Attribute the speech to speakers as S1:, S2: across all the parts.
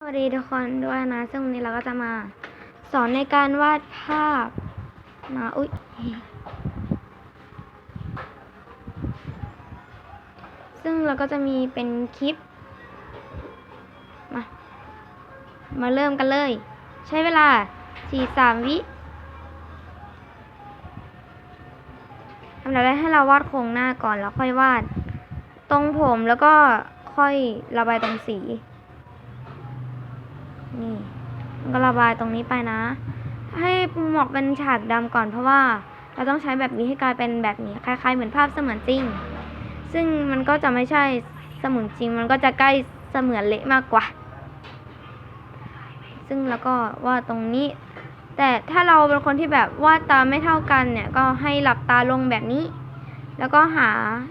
S1: สวัสดีทุกคนด้วยนะ ซึ่งวันนี้เราก็จะมาสอนในการวาดภาพนะอุ๊ย ซึ่งเราก็จะมีเป็นคลิป มา มาเริ่มกันเลย ใช้เวลา 4-3 วิทำอะไรกให้เราวาดโครงหน้าก่อนแล้วค่อยวาด ตรงผมแล้วก็ค่อยระบายตรงสี นี่มันก็ระบายตรงนี้ไปนะ ให้หมอกเป็นฉากดำก่อนเพราะว่าเราต้องใช้แบบนี้ให้กลายเป็นแบบนี้ คล้ายๆ เหมือนภาพเสมือนจริง ซึ่งมันก็จะไม่ใช่เสมือนจริง มันก็จะใกล้เสมือนเละมากกว่า ซึ่งแล้วก็วาดตรงนี้ แต่ถ้าเราเป็นคนที่แบบวาดตาไม่เท่ากันเนี่ย ก็ให้หลับตาลงแบบนี้ แล้วก็หา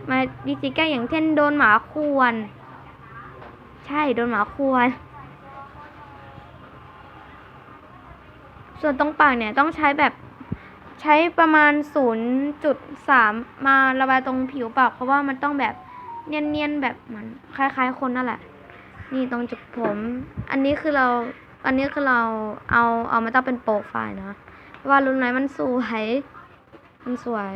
S1: มาวิธีแก้อย่างเช่นโดนหมาควร ใช่โดนหมาควร ส่วนตรงปากเนี่ยต้องใช้แบบใช้ประมาณ 0.3 มาระบายตรงผิวปากเพราะว่ามันต้องแบบเนียนๆแบบเหมือนคล้ายๆ คนนั่นแหละ นี่ตรงจุกผม อันนี้คือเรา อันนี้คือเราเอาเอามาตั้งเป็นโปรไฟล์นะว่ารุ่นไหนมันสวยมันสวย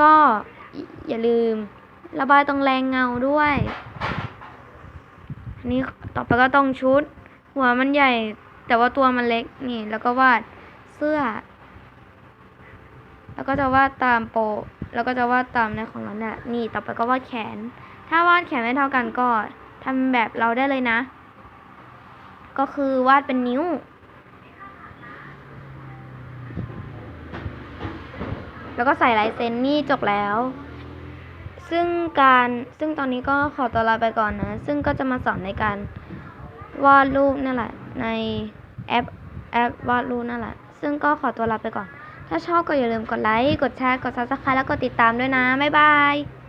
S1: ก็อย่าลืมระบายตรงแรงเงาด้วย นนี้ต่อไปก็ต้องชุด หัวมันใหญ่ แต่ว่าตัวมันเล็กนี่ แล้วก็วาดเสื้อ แล้วก็จะวาดตามโป แล้วก็จะวาดตามในของเราเนี่ยนี่ต่อไปก็วาดแขน ถ้าวาดแขนไม่เท่ากันก็ทำแบบเราได้เลยนะ ก็คือวาดเป็นนิ้ว แล้วก็ใส่ลายเซ็นนี่จบแล้ว ซึ่งการซึ่งตอนนี้ก็ขอตัวลาไปก่อนนะ ซึ่งก็จะมาสอนในการวาดรูปนั่นแหละในแอปแอปวาดรูปนั่นแหละ ซึ่งก็ขอตัวลาไปก่อน ถ้าชอบก็อย่าลืมกดไลค์ กดแชร์ กด subscribe แล้วกดติดตามด้วยนะ บ๊ายบาย